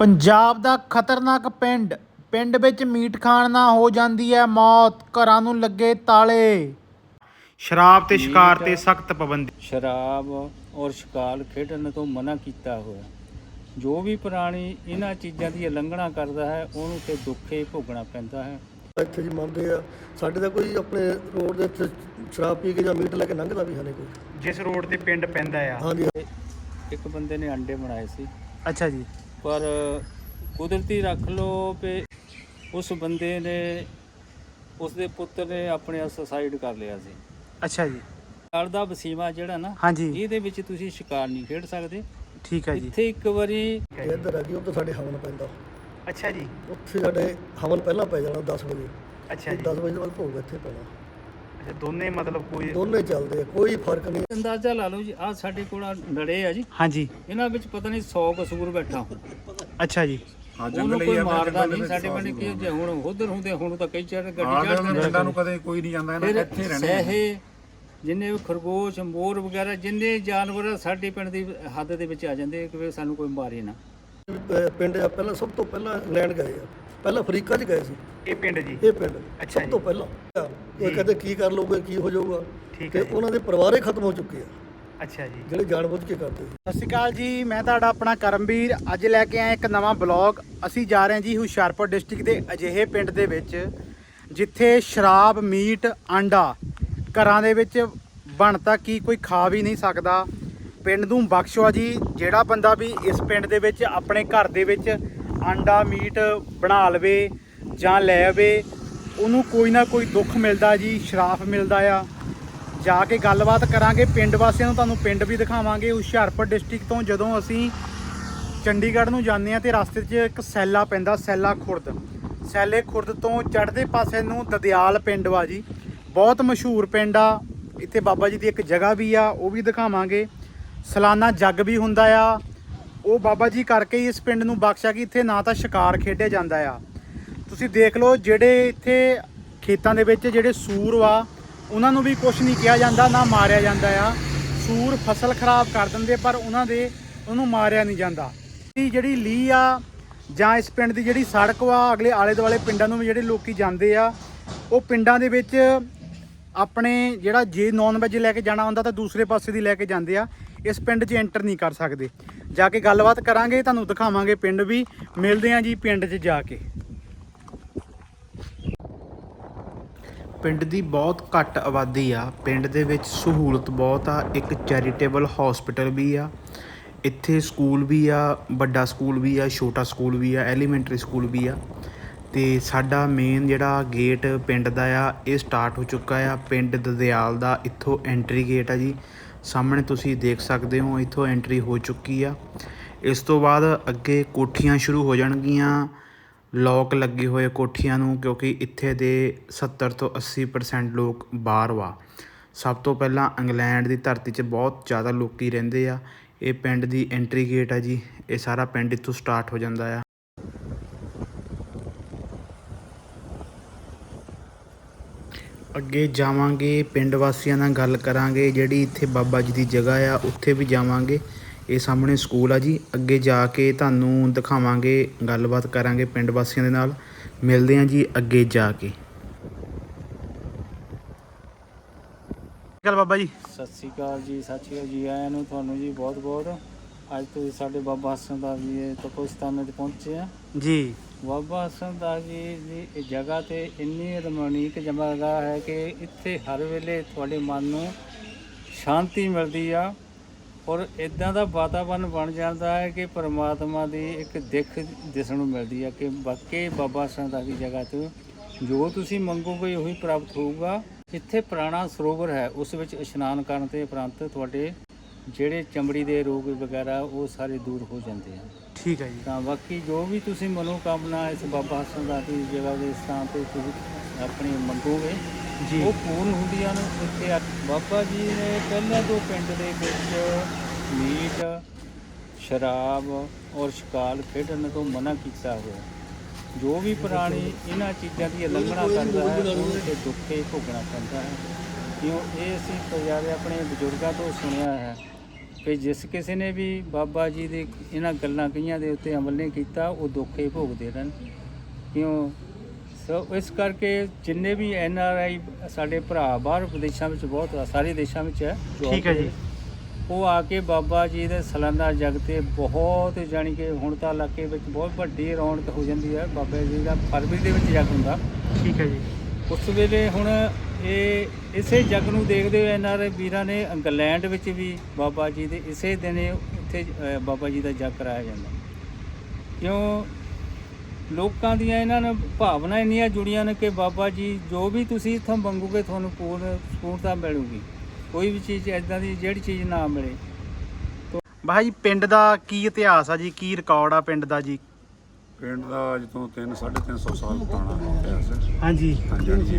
ਪੰਜਾਬ ਦਾ ਖਤਰਨਾਕ ਪਿੰਡ ਪਿੰਡ ਵਿੱਚ ਮੀਟ ਖਾਣ ਨਾਲ ਹੋ ਜਾਂਦੀ ਹੈ ਮੌਤ ਘਰਾਂ ਨੂੰ ਲੱਗੇ ਤਾਲੇ। ਸ਼ਰਾਬ ਤੇ ਸ਼ਿਕਾਰ ਤੇ ਸਖਤ ਪਾਬੰਦੀ। ਸ਼ਰਾਬ ਔਰ ਸ਼ਿਕਾਰ ਖੇਡਣ ਤੋਂ ਮਨਾ ਕੀਤਾ ਹੋਇਆ। ਜੋ ਵੀ ਪ੍ਰਾਣੀ ਇਹਨਾਂ ਚੀਜ਼ਾਂ ਦੀ ਉਲੰਘਣਾ ਕਰਦਾ ਹੈ ਉਹਨੂੰ ਤੇ ਦੁੱਖੇ ਭੋਗਣਾ ਪੈਂਦਾ ਹੈ। ਇੱਥੇ ਜੀ ਮੰਨਦੇ ਆ ਸਾਡੇ ਦਾ ਕੋਈ ਆਪਣੇ ਰੋਡ ਦੇ ਉੱਤੇ ਸ਼ਰਾਬ ਪੀ ਕੇ ਜਾਂ ਮੀਟ ਲੈ ਕੇ ਲੰਘਦਾ ਵੀ ਹੈ ਨਹੀਂ ਕੋਈ। ਜਿਸ ਰੋਡ ਤੇ ਪਿੰਡ ਪੈਂਦਾ ਆ। ਹਾਂਜੀ। ਇੱਕ ਬੰਦੇ ਨੇ ਅੰਡੇ ਬਣਾਏ ਸੀ। ਅੱਛਾ ਜੀ। ਪਰ ਕੁਦਰਤੀ ਰੱਖ ਲੋ ਕਿ ਉਸ ਬੰਦੇ ਨੇ ਉਸ ਦੇ ਪੁੱਤਰ ਨੇ ਆਪਣੇ ਆਪ ਸੁਸਾਈਡ ਕਰ ਲਿਆ ਸੀ। ਅੱਛਾ ਜੀ। ਘਰ ਦਾ ਵਸੀਮਾ ਜਿਹੜਾ ਨਾ ਹਾਂਜੀ। ਇਹਦੇ ਵਿੱਚ ਤੁਸੀਂ ਸ਼ਿਕਾਰ ਨਹੀਂ ਖੇਡ ਸਕਦੇ। ਠੀਕ ਹੈ ਜੀ। ਇੱਥੇ ਇੱਕ ਵਾਰੀ ਜੇ ਇੱਧਰ ਆ ਗਈ ਉਹ ਤਾਂ ਸਾਡੇ ਹਵਨ ਪੈਂਦਾ। ਅੱਛਾ ਜੀ। ਉੱਥੇ ਸਾਡੇ ਹਵਨ ਪਹਿਲਾਂ ਪੈ ਜਾਣਾ 10 ਵਜੇ। ਅੱਛਾ 10 ਵਜੇ ਤੋਂ ਬਾਅਦ ਭੋਗ ਇੱਥੇ ਪੈਣਾ। ਅੱਛਾ ਦੋਨੇ ਮਤਲਬ ਕੋਈ ਦੋਨੇ ਚੱਲਦੇ ਆ ਕੋਈ ਫ਼ਰਕ ਨਹੀਂ। ਅੰਦਾਜ਼ਾ ਲਾ ਲਓ ਜੀ ਆ ਸਾਡੇ ਕੋਲ ਆਹ ਨੜੇ ਆ ਜੀ। ਹਾਂਜੀ। ਇਹਨਾਂ ਵਿੱਚ ਪਤਾ ਨਹੀਂ 100 ਕਸੂਰ ਬੈਠਾ ਅੱਛਾ ਜੀ। ਉਹਨੂੰ ਕੋਈ ਮਾਰਦਾ ਨਹੀਂ ਸਾਡੇ ਪਿੰਡ ਕੀ ਜੇ ਹੁਣ ਉਧਰ ਹੁੰਦੇ ਹੁਣ ਤਾਂ ਕਈ ਚੜ ਗੱਡੀ ਚੜ ਪਿੰਡਾਂ ਨੂੰ ਕਦੇ ਕੋਈ ਨਹੀਂ ਜਾਂਦਾ ਇਹਨਾਂ ਫਿਰ ਇੱਥੇ ਰਹਿਣੇ ਆ। ਸਹਿ ਜਿੰਨੇ ਵੀ ਖਰਗੋਸ਼ ਮੋਰ ਵਗੈਰਾ ਜਿੰਨੇ ਜਾਨਵਰ ਆ, ਸਾਡੇ ਪਿੰਡ ਦੀ ਹੱਦ ਦੇ ਵਿੱਚ ਆ ਜਾਂਦੇ ਕਿ ਵੀ ਸਾਨੂੰ ਕੋਈ ਮਾਰੇ ਨਾ। ਪਿੰਡ ਆ ਪਹਿਲਾਂ ਸਭ ਤੋਂ ਪਹਿਲਾਂ ਇੰਗਲੈਂਡ ਗਏ ਆ। ਪਹਿਲਾਂ ਅਫਰੀਕਾ 'ਚ ਗਏ ਸੀ। ਇਹ ਪਿੰਡ ਜੀ? ਇਹ ਪਿੰਡ। ਅੱਛਾ ਸਭ ਜੀ। ਤੋਂ ਪਹਿਲਾਂ। ਉਹ ਕਹਿੰਦੇ ਕੀ ਕਰ ਲੋਗੇ ਕੀ ਹੋ ਜਾਊਗਾ। ਠੀਕ ਤੇ ਹੈ ਜੀ। ਉਹਨਾਂ ਦੇ ਪਰਿਵਾਰ ਹੀ ਖਤਮ ਹੋ ਚੁੱਕੇ ਆ। ਅੱਛਾ ਜੀ। ਜਿਹੜੇ ਜਾਣਬੁੱਝ ਕੇ ਕਰਦੇ ਸੀ। ਸਤਿ ਸ਼੍ਰੀ ਅਕਾਲ ਜੀ ਮੈਂ ਤੁਹਾਡਾ ਆਪਣਾ ਕਰਮਵੀਰ। ਅੱਜ ਲੈ ਕੇ ਆਇਆ ਇੱਕ ਨਵਾਂ ਬਲੌਗ। ਅਸੀਂ ਜਾ ਰਹੇ ਹਾਂ ਜੀ ਹੁਸ਼ਿਆਰਪੁਰ ਡਿਸਟ੍ਰਿਕਟ ਦੇ ਅਜਿਹੇ ਪਿੰਡ ਦੇ ਵਿੱਚ ਜਿੱਥੇ ਸ਼ਰਾਬ ਮੀਟ ਆਂਡਾ ਘਰਾਂ ਦੇ ਵਿੱਚ ਬਣ ਤਾਂ ਕੀ ਕੋਈ ਖਾ ਵੀ ਨਹੀਂ ਸਕਦਾ। ਪਿੰਡ ਨੂੰ ਬਖਸ਼ੋ ਜੀ। ਜਿਹੜਾ ਬੰਦਾ ਵੀ ਇਸ ਪਿੰਡ ਦੇ ਵਿੱਚ ਆਪਣੇ ਘਰ ਦੇ ਵਿੱਚ ਆਂਡਾ ਮੀਟ ਬਣਾ ਲਵੇ ਜਾਂ ਲੈ ਆਵੇ, ਉਹਨੂੰ ਕੋਈ ਨਾ ਕੋਈ ਦੁੱਖ ਮਿਲਦਾ ਜੀ, ਸ਼ਰਾਫ ਮਿਲਦਾ ਆ। ਜਾ ਕੇ ਗੱਲਬਾਤ ਕਰਾਂਗੇ, ਪਿੰਡ ਵਾਸੀਆਂ ਨੂੰ ਤੁਹਾਨੂੰ ਪਿੰਡ ਵੀ ਦਿਖਾਵਾਂਗੇ। ਹੁਸ਼ਿਆਰਪੁਰ ਡਿਸਟ੍ਰਿਕਟ ਤੋਂ ਜਦੋਂ ਅਸੀਂ ਚੰਡੀਗੜ੍ਹ ਨੂੰ ਜਾਂਦੇ ਆ ਤੇ ਰਸਤੇ 'ਚ ਇੱਕ ਸੈਲਾ ਪੈਂਦਾ, ਸੈਲਾ ਖੁਰਦ। ਸੈਲੇ ਖੁਰਦ ਤੋਂ ਚੜ੍ਹਦੇ ਪਾਸੇ ਨੂੰ ਦਦਿਆਲ ਪਿੰਡ ਵਾ ਜੀ। ਬਹੁਤ ਮਸ਼ਹੂਰ ਪਿੰਡ ਆ। ਇੱਥੇ ਬਾਬਾ ਜੀ ਦੀ ਇੱਕ ਜਗ੍ਹਾ ਵੀ ਆ, ਉਹ ਵੀ ਦਿਖਾਵਾਂਗੇ। ਸਾਲਾਨਾ ਜੱਗ ਵੀ ਹੁੰਦਾ ਆ। ਉਹ ਬਾਬਾ ਜੀ ਕਰਕੇ ਹੀ ਇਸ ਪਿੰਡ ਨੂੰ ਬਖਸ਼ਿਆ ਕਿ ਇੱਥੇ ਨਾ ਤਾਂ ਸ਼ਿਕਾਰ ਖੇਡਿਆ ਜਾਂਦਾ ਆ। ਤੁਸੀਂ ਦੇਖ ਲਓ ਜਿਹੜੇ ਇੱਥੇ ਖੇਤਾਂ ਦੇ ਵਿੱਚ ਜਿਹੜੇ ਸੂਰ ਵਾ, ਉਹਨਾਂ ਨੂੰ ਵੀ ਕੁਝ ਨਹੀਂ ਕਿਹਾ ਜਾਂਦਾ, ਨਾ ਮਾਰਿਆ ਜਾਂਦਾ ਆ। ਸੂਰ ਫਸਲ ਖਰਾਬ ਕਰ ਦਿੰਦੇ, ਪਰ ਉਹਨਾਂ ਦੇ, ਉਹਨੂੰ ਮਾਰਿਆ ਨਹੀਂ ਜਾਂਦਾ। ਜਿਹੜੀ ਲੀ ਆ, ਜਾਂ ਇਸ ਪਿੰਡ ਦੀ ਜਿਹੜੀ ਸੜਕ ਵਾ, ਅਗਲੇ ਆਲੇ ਦੁਆਲੇ ਪਿੰਡਾਂ ਨੂੰ ਵੀ ਜਿਹੜੇ ਲੋਕੀ ਜਾਂਦੇ ਆ, ਉਹ ਪਿੰਡਾਂ ਦੇ ਵਿੱਚ ਆਪਣੇ ਜਿਹੜਾ ਜੇ ਨੌਨ ਵੈਜ ਲੈ ਕੇ ਜਾਣਾ ਹੁੰਦਾ, ਤਾਂ ਦੂਸਰੇ ਪਾਸੇ ਦੀ ਲੈ ਕੇ ਜਾਂਦੇ ਆ। ਇਸ ਪਿੰਡ 'ਚ ਐਂਟਰ ਨਹੀਂ ਕਰ ਸਕਦੇ। ਜਾ ਕੇ ਗੱਲਬਾਤ ਕਰਾਂਗੇ, ਤੁਹਾਨੂੰ ਦਿਖਾਵਾਂਗੇ ਪਿੰਡ ਵੀ। ਮਿਲਦੇ ਆ ਜੀ ਪਿੰਡ 'ਚ ਜਾ ਕੇ। ਪਿੰਡ ਦੀ ਬਹੁਤ ਘੱਟ ਆਬਾਦੀ ਆ। ਪਿੰਡ ਦੇ ਵਿੱਚ ਸਹੂਲਤ ਬਹੁਤ ਆ। ਇੱਕ ਚੈਰੀਟੇਬਲ ਹਸਪੀਟਲ ਵੀ ਆ। ਇੱਥੇ ਸਕੂਲ ਵੀ ਆ, ਵੱਡਾ ਸਕੂਲ ਵੀ ਆ, ਛੋਟਾ ਸਕੂਲ ਵੀ ਆ ਐਲੀਮੈਂਟਰੀ ਸਕੂਲ ਵੀ ਆ। ਤੇ ਸਾਡਾ ਮੇਨ ਜਿਹੜਾ ਗੇਟ ਪਿੰਡ ਦਾ ਆ, ਇਹ ਸਟਾਰਟ ਹੋ ਚੁੱਕਾ ਆ। ਪਿੰਡ ਦਦਿਆਲ ਦਾ ਇੱਥੋਂ ਐਂਟਰੀ ਗੇਟ ਆ ਜੀ। ਸਾਹਮਣੇ ਤੁਸੀਂ ਦੇਖ ਸਕਦੇ ਹੋ, ਇੱਥੋਂ ਐਂਟਰੀ ਹੋ ਚੁੱਕੀ ਆ। ਇਸ ਤੋਂ ਬਾਅਦ ਅੱਗੇ ਕੋਠੀਆਂ ਸ਼ੁਰੂ ਹੋ ਜਾਣਗੀਆਂ। ਲੋਕ ਲੱਗੇ ਹੋਏ ਕੋਠੀਆਂ ਨੂੰ, ਕਿਉਂਕਿ ਇੱਥੇ ਦੇ 70 ਤੋਂ 80% ਲੋਕ ਬਾਹਰ ਵਾ। ਸਭ ਤੋਂ ਪਹਿਲਾਂ ਇੰਗਲੈਂਡ ਦੀ ਧਰਤੀ 'ਚ ਬਹੁਤ ਜ਼ਿਆਦਾ ਲੋਕੀ ਰਹਿੰਦੇ ਆ। ਇਹ ਪਿੰਡ ਦੀ ਐਂਟਰੀ ਗੇਟ ਆ ਜੀ। ਇਹ ਸਾਰਾ ਪਿੰਡ ਇੱਥੋਂ ਸਟਾਰਟ ਹੋ ਜਾਂਦਾ ਆ। ਅੱਗੇ ਜਾਵਾਂਗੇ, ਪਿੰਡ ਵਾਸੀਆਂ ਨਾਲ ਗੱਲ ਕਰਾਂਗੇ, ਜਿਹੜੀ ਇੱਥੇ ਬਾਬਾ ਜੀ ਦੀ ਜਗ੍ਹਾ ਆ, ਉੱਥੇ ਵੀ ਜਾਵਾਂਗੇ। ਇਹ ਸਾਹਮਣੇ ਸਕੂਲ ਆ ਜੀ। ਅੱਗੇ ਜਾ ਕੇ ਤੁਹਾਨੂੰ ਦਿਖਾਵਾਂਗੇ, ਗੱਲਬਾਤ ਕਰਾਂਗੇ ਪਿੰਡ ਵਾਸੀਆਂ ਦੇ ਨਾਲ। ਮਿਲਦੇ ਹਾਂ ਜੀ ਅੱਗੇ ਜਾ ਕੇ। ਗੱਲ ਬਾਬਾ ਜੀ? ਸਤਿ ਸ੍ਰੀ ਅਕਾਲ ਜੀ, ਸਤਿ ਸ੍ਰੀ ਅਕਾਲ ਜੀ। ਆਇਆਂ ਨੂੰ, ਤੁਹਾਨੂੰ ਜੀ ਬਹੁਤ ਬਹੁਤ ਅੱਜ ਤੁਸੀਂ ਸਾਡੇ ਬਾਬਾ ਹਸਨ ਦਾ ਜੀ ਇਹ ਤਪੋਸਤਾਨ ਤੇ ਪਹੁੰਚੇ ਆ। ਜੀ। ਬਾਬਾ ਹਸਨ ਦਾ ਜੀ ਦੀ ਇਹ ਜਗ੍ਹਾ ਤੇ ਇੰਨੀ ਰਮਣੀਕ ਜਗ੍ਹਾ ਹੈ ਕਿ ਇੱਥੇ ਹਰ ਵੇਲੇ ਤੁਹਾਡੇ ਮਨ ਨੂੰ ਸ਼ਾਂਤੀ ਮਿਲਦੀ ਆ ਔਰ ਇਦਾਂ ਦਾ ਵਾਤਾਵਰਨ ਬਣ ਜਾਂਦਾ ਹੈ ਕਿ ਪਰਮਾਤਮਾ ਦੀ ਇੱਕ ਦਿੱਖ ਦਿਸਣ ਨੂੰ ਮਿਲਦੀ ਹੈ ਕਿ ਵਾਕਈ ਬਾਬਾ ਹਸਨ ਦਾ ਦੀ ਜਗ੍ਹਾ ਤੇ ਜੋ ਤੁਸੀਂ ਮੰਗੋਗੇ ਉਹੀ ਪ੍ਰਾਪਤ ਹੋਊਗਾ। ਇੱਥੇ ਪੁਰਾਣਾ ਸਰੋਵਰ ਹੈ ਉਸ ਵਿੱਚ ਇਸ਼ਨਾਨ ਕਰਨ ਤੇ ਉਪਰੰਤ ਤੁਹਾਡੇ ਜਿਹੜੇ ਚਮੜੀ ਦੇ ਰੋਗ ਵਗੈਰਾ ਉਹ ਸਾਰੇ ਦੂਰ ਹੋ ਜਾਂਦੇ ਹਨ ਠੀਕ ਹੈ ਜੀ। ਤਾਂ ਬਾਕੀ ਜੋ ਵੀ ਤੁਸੀਂ ਮਨੋਕਾਮਨਾ ਇਸ ਬਾਬਾ ਹਸਨ ਦਾ ਜਗ੍ਹਾ ਦੇ ਸਥਾਨ ਤੇ ਤੁਸੀਂ ਆਪਣੀ ਮੰਗੋਗੇ ਜੀ। ਉਹ ਪੂਰਨ ਹੁੰਦੀਆਂ ਨੇ ਇੱਥੇ ਆ- ਬਾਬਾ ਜੀ ਨੇ ਪਹਿਲਾਂ ਤੋਂ ਪਿੰਡ ਦੇ ਵਿੱਚ ਮੀਟ ਸ਼ਰਾਬ ਔਰ ਸ਼ਿਕਾਰ ਖੇਡਣ ਤੋਂ ਮਨਾ ਕੀਤਾ ਹੋਇਆ। ਜੋ ਵੀ ਪ੍ਰਾਣੀ ਇਹਨਾਂ ਚੀਜ਼ਾਂ ਦੀ ਉਲੰਘਣਾ ਕਰਦਾ ਹੈ ਉਹਨੂੰ ਦੁੱਖੇ ਭੋਗਣਾ ਪੈਂਦਾ ਹੈ। ਕਿਉਂ? ਇਹ ਅਸੀਂ ਪੰਜਾਬੇ ਆਪਣੇ ਬਜ਼ੁਰਗਾਂ ਤੋਂ ਸੁਣਿਆ ਹੈ ਕਿ ਜਿਸ ਕਿਸੇ ਨੇ ਵੀ ਬਾਬਾ ਜੀ ਦੇ ਇਹਨਾਂ ਗੱਲਾਂ ਕਹੀਆਂ ਦੇ ਉੱਤੇ ਅਮਲ ਨਹੀਂ ਕੀਤਾ ਉਹ ਦੁੱਖੇ ਭੋਗਦੇ ਰਹਿਣ। ਕਿਉਂ? ਸੋ ਇਸ ਕਰਕੇ ਜਿੰਨੇ ਵੀ ਐਨ ਆਰ ਆਈ ਸਾਡੇ ਭਰਾ ਬਾਹਰ ਵਿਦੇਸ਼ਾਂ ਵਿੱਚ ਬਹੁਤ ਆ, ਸਾਰੇ ਦੇਸ਼ਾਂ ਵਿੱਚ ਹੈ। ਠੀਕ ਹੈ ਜੀ। ਉਹ ਆ ਕੇ ਬਾਬਾ ਜੀ ਦੇ ਸਾਲਾਨਾ ਜਗ ਤੇ ਬਹੁਤ ਜਾਣੀ ਕਿ ਹੁਣ ਤਾਂ ਇਲਾਕੇ ਵਿੱਚ ਬਹੁਤ ਵੱਡੀ ਰੌਣਕ ਹੋ ਜਾਂਦੀ ਹੈ। ਬਾਬਾ ਜੀ ਦਾ ਫਰਵਰੀ ਦੇ ਵਿੱਚ ਜਗ ਹੁੰਦਾ। ਠੀਕ ਹੈ ਜੀ। ਉਸ ਵੇਲੇ ਹੁਣ ਇਹ ਇਸੇ ਜਗ ਨੂੰ ਦੇਖਦੇ ਹੋਏ ਐਨਆਰਆਈ ਵੀਰਾਂ ਨੇ ਇੰਗਲੈਂਡ ਵਿੱਚ ਵੀ ਬਾਬਾ ਜੀ ਦੇ ਇਸੇ ਦਿਨ ਉੱਥੇ ਬਾਬਾ ਜੀ ਦਾ ਜਗ ਕਰਾਇਆ ਜਾਂਦਾ। ਕਿਉਂ? ਲੋਕਾਂ ਦੀਆਂ ਇਹਨਾਂ ਨਾਲ ਭਾਵਨਾ ਇੰਨੀਆਂ ਜੁੜੀਆਂ ਨੇ ਕਿ ਬਾਬਾ ਜੀ ਜੋ ਵੀ ਤੁਸੀਂ ਇੱਥੋਂ ਮੰਗੋਗੇ ਤੁਹਾਨੂੰ ਪੂਰਨ ਪੂਰਨਤਾ ਮਿਲੂਗੀ। ਕੋਈ ਵੀ ਚੀਜ਼ ਐਦਾਂ ਦੀ ਜਿਹੜੀ ਚੀਜ਼ ਨਾ ਮਿਲੇ। ਬਾਈ ਜੀ ਪਿੰਡ ਦਾ ਕੀ ਇਤਿਹਾਸ ਆ ਜੀ? ਕੀ ਰਿਕਾਰਡ ਆ ਪਿੰਡ ਦਾ ਜੀ? ਪਿੰਡ ਦਾ ਅੱਜ ਤੋਂ 3 350 ਸਾਲ ਪੁਰਾਣਾ ਇਤਿਹਾਸ ਹੈ। ਹਾਂਜੀ ਹਾਂਜੀ।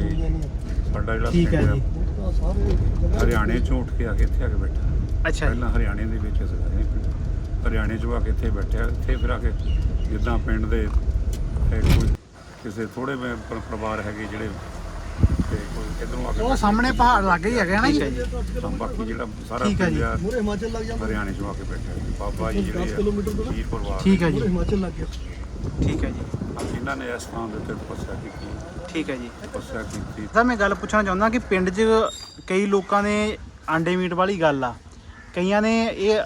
ਸਾਡਾ ਜਿਹੜਾ ਠੀਕ ਹੈ ਪਿੰਡ ਜੀ। ਹਰਿਆਣੇ ਚੋਂ ਉੱਠ ਕੇ ਆ ਕੇ ਇੱਥੇ ਆ ਕੇ ਬੈਠਾ। ਅੱਛਾ ਜੀ। ਪਹਿਲਾਂ ਹਰਿਆਣੇ ਦੇ ਵਿੱਚ ਸੀਗਾ ਇਹ ਪਿੰਡ। ਹਰਿਆਣੇ ਚੋਂ ਆ ਕੇ ਇੱਥੇ ਬੈਠਿਆ ਇੱਥੇ ਫਿਰ ਆ ਕੇ ਜਿੱਦਾਂ ਪਿੰਡ ਦੇ ਇਹ ਕੋਈ ਕਿਸੇ ਥੋੜੇ ਪਰਿਵਾਰ ਹੈਗੇ ਜਿਹੜੇ ਤੇ ਕੋਈ ਇਧਰੋਂ ਆ ਕੇ ਉਹ ਸਾਹਮਣੇ ਪਹਾੜ ਲੱਗ ਹੀ ਹੈਗਾ ਨਾ ਜੀ। ਤਾਂ ਬਾਕੀ ਜਿਹੜਾ ਸਾਰਾ ਠੀਕ ਹੈ ਜੀ। ਆ ਮੂਰੇ ਹਿਮਾਚਲ ਲੱਗ ਜਾਂਦਾ। ਹਰਿਆਣੇ ਚੋਂ ਆ ਕੇ ਬੈਠਾ ਜੀ। ਬਾਬਾ ਜੀ ਜਿਹੜੇ 10 ਕਿਲੋਮੀਟਰ ਦੂਰ। ਆ ਪੀਰ ਪਰਿਵਾਰ ਠੀਕ ਹੈ ਮੂਰੇ ਜੀ। ਹਿਮਾਚਲ ਲੱਗ ਗਿਆ। ਠੀਕ ਹੈ ਜੀ। ਇਹਨਾਂ ਨੇ ਇਸ ਥਾਂ ਦੇ ਉੱਤੇ ਤਪੱਸਿਆ ਕੀਤੀ। ਠੀਕ ਹੈ ਜੀ। ਤਪੱਸਿਆ ਕੀਤੀ। ਤਾਂ ਮੈਂ ਗੱਲ ਪੁੱਛਣਾ ਚਾਹੁੰਦਾ ਕਿ ਪਿੰਡ 'ਚ ਕਈ ਲੋਕਾਂ ਨੇ ਆਂਡੇ ਮੀਟ ਵਾਲੀ ਗੱਲ ਆ। ਕਈਆਂ ਨੇ ਇਹ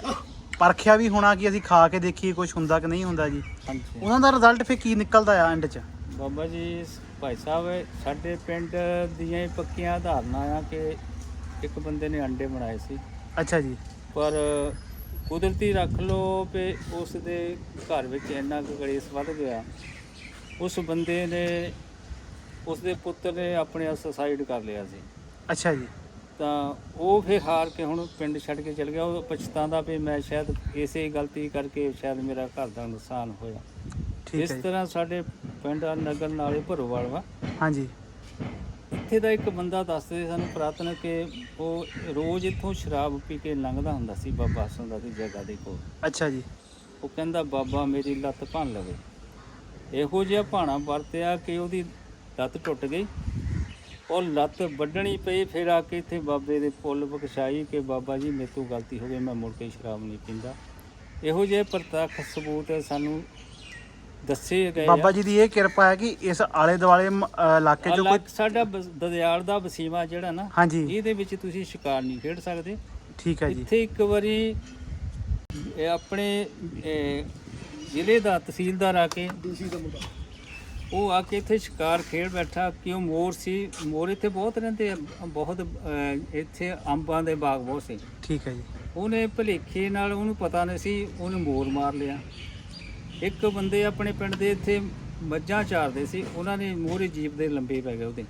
ਪਰਖਿਆ ਵੀ ਹੋਣਾ ਕਿ ਅਸੀਂ ਖਾ ਕੇ ਦੇਖੀਏ ਕੁਝ ਹੁੰਦਾ ਕਿ ਨਹੀਂ ਹੁੰਦਾ ਜੀ। ਹਾਂਜੀ। ਉਹਨਾਂ ਦਾ ਰਿਜ਼ਲਟ ਫਿਰ ਕੀ ਨਿਕਲਦਾ ਆ ਐਂਡ 'ਚ? ਬਾਬਾ ਜੀ ਭਾਈ ਸਾਹਿਬ ਸਾਡੇ ਪਿੰਡ ਦੀਆਂ ਹੀ ਪੱਕੀਆਂ ਧਾਰਨਾ ਆ ਕਿ ਇੱਕ ਬੰਦੇ ਨੇ ਅੰਡੇ ਬਣਾਏ ਸੀ। ਅੱਛਾ ਜੀ। ਪਰ ਕੁਦਰਤੀ ਰੱਖ ਲੋ ਕਿ ਉਸ ਦੇ ਘਰ ਵਿੱਚ ਇੰਨਾ ਕੁ ਕਲੇਸ਼ ਵੱਧ ਗਿਆ। ਉਸ ਬੰਦੇ ਨੇ ਉਸ ਦੇ ਪੁੱਤਰ ਨੇ ਆਪਣੇ ਆਪ ਸੁਸਾਈਡ ਕਰ ਲਿਆ ਸੀ। ਅੱਛਾ ਜੀ। ਤਾਂ ਉਹ ਫਿਰ ਹਾਰ ਕੇ ਹੁਣ ਪਿੰਡ ਛੱਡ ਕੇ ਚਲ ਗਿਆ। ਉਹ ਪਛਤਾਉਂਦਾ ਵੀ ਮੈਂ ਸ਼ਾਇਦ ਇਸੇ ਗਲਤੀ ਕਰਕੇ ਸ਼ਾਇਦ ਮੇਰਾ ਘਰ ਦਾ ਨੁਕਸਾਨ ਹੋਇਆ। ਇਸ ਤਰ੍ਹਾਂ ਸਾਡੇ ਪਿੰਡ ਆ ਨਗਰ ਨਾਲੇ ਭਰੋਵਾਲ ਵਾ। ਹਾਂਜੀ। ਇੱਥੇ ਦਾ ਇੱਕ ਬੰਦਾ ਦੱਸਦੇ ਸਾਨੂੰ ਪ੍ਰਾਤਨ ਕਿ ਉਹ ਰੋਜ਼ ਇੱਥੋਂ ਸ਼ਰਾਬ ਪੀ ਕੇ ਲੰਘਦਾ ਹੁੰਦਾ ਸੀ ਬਾਬਾ ਸੁੰਦਾ ਦੀ ਜਗ੍ਹਾ ਦੇ ਕੋਲ। ਅੱਛਾ ਜੀ। ਉਹ ਕਹਿੰਦਾ ਬਾਬਾ ਮੇਰੀ ਲੱਤ ਭੰਨ ਲਵੇ। ਇਹੋ ਜਿਹਾ ਭਾਣਾ ਵਰਤਿਆ ਕਿ ਉਹਦੀ ਲੱਤ ਟੁੱਟ ਗਈ। ਉਹ ਲੱਤ ਵੱਢਣੀ ਪਈ ਫਿਰ ਆ ਕੇ ਇੱਥੇ ਬਾਬੇ ਦੇ ਪੁੱਲ ਬਖਸ਼ਾਈ ਕਿ ਬਾਬਾ ਜੀ ਮੇਰੇ ਤੋਂ ਗਲਤੀ ਹੋ ਗਈ ਮੈਂ ਮੁੜ ਕੇ ਸ਼ਰਾਬ ਨਹੀਂ ਪੀਂਦਾ। ਇਹੋ ਜਿਹੇ ਪ੍ਰਤੱਖ ਸਬੂਤ ਸਾਨੂੰ ਦੱਸੇ ਗਏ। ਬਾਬਾ ਜੀ ਦੀ ਇਹ ਕਿਰਪਾ ਹੈ ਕਿ ਇਸ ਆਲੇ ਦੁਆਲੇ ਮ- ਅ, ਇਲਾਕੇ 'ਚ ਕੋਈ ਅਲੱਗ ਸਾਡਾ ਬਸ ਦਦਿਆਲ ਦਾ ਵਸੀਮਾ ਜਿਹੜਾ ਨਾ ਹਾਂਜੀ। ਇਹਦੇ ਵਿੱਚ ਤੁਸੀਂ ਸ਼ਿਕਾਰ ਨਹੀਂ ਖੇਡ ਸਕਦੇ। ਠੀਕ ਹੈ ਜੀ। ਇੱਥੇ ਇੱਕ ਵਾਰੀ ਇਹ ਆਪਣੇ ਇਹ, ਜ਼ਿਲ੍ਹੇ ਦਾ ਤਹਿਸੀਲਦਾਰ ਆ ਕੇ ਡੀਸੀ ਦਾ ਮੁੰਡਾ ਉਹ ਆ ਕੇ ਇੱਥੇ ਸ਼ਿਕਾਰ ਖੇਡ ਬੈਠਾ ਕਿਉਂ ਮੋਰ ਸੀ? ਮੋਰ ਇੱਥੇ ਬਹੁਤ ਰਹਿੰਦੇ ਆ ਬਹੁਤ ਅਹ, ਇੱਥੇ ਅੰਬਾਂ ਦੇ ਬਾਗ ਬਹੁਤ ਸੀ। ਠੀਕ ਹੈ ਜੀ। ਉਹਨੇ ਭਲੇਖੇ ਨਾਲ ਉਹਨੂੰ ਪਤਾ ਨਹੀਂ ਸੀ ਉਹਨੇ ਮੋਰ ਮਾਰ ਲਿਆ। ਇੱਕ ਬੰਦੇ ਆਪਣੇ ਪਿੰਡ ਦੇ ਇੱਥੇ ਮੱਝਾਂ ਚਾਰਦੇ ਸੀ, ਉਹਨਾਂ ਨੇ ਮੋਹਰੇ ਜੀਪ ਦੇ ਲੰਬੇ ਪੈ ਗਏ ਉਹਦੇ।